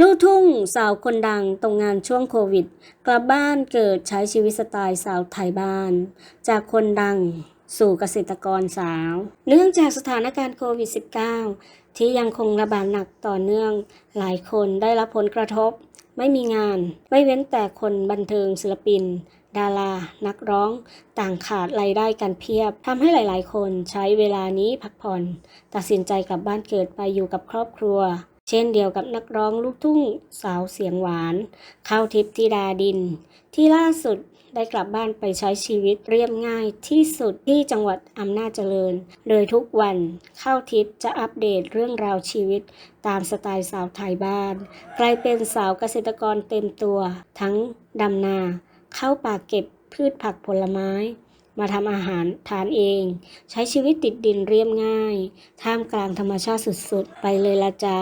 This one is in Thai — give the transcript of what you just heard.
ลูกทุ่งสาวคนดังตรงงานช่วงโควิด กลับบ้านเกิดใช้ชีวิตสไตล์สาวไทยบ้าน จากคนดังสู่เกษตรกรสาว เนื่องจากสถานการณ์โควิด -19 ที่ยังคงระบาดหนักต่อเนื่อง หลายคนได้รับผลกระทบ ไม่มีงาน ไม่เว้นแต่คนบันเทิงศิลปิน ดารา นักร้อง ต่างขาดรายได้กันเพียบทำให้หลาย ๆ คนใช้เวลานี้พักผ่อน ตัดสินใจกลับบ้านเกิดไปอยู่กับครอบครัว เช่นเดียวกับนักร้องลูกทุ่งสาวเสียงหวานข้าวทิพย์ธิดาดิน ที่ล่าสุดได้กลับบ้านไปใช้ชีวิตเรียบง่ายที่สุดที่จังหวัดอำนาจเจริญ โดยทุกวันข้าวทิพย์จะอัปเดตเรื่องราวชีวิตตามสไตล์สาวไทยบ้าน กลายเป็นสาวเกษตรกรเต็มตัว ทั้งดำนา เข้าป่าเก็บพืชผักผลไม้ มาทำอาหารทานเอง ใช้ชีวิตติดดินเรียบง่าย ท่ามกลางธรรมชาติสุดๆ ไปเลยละจ้า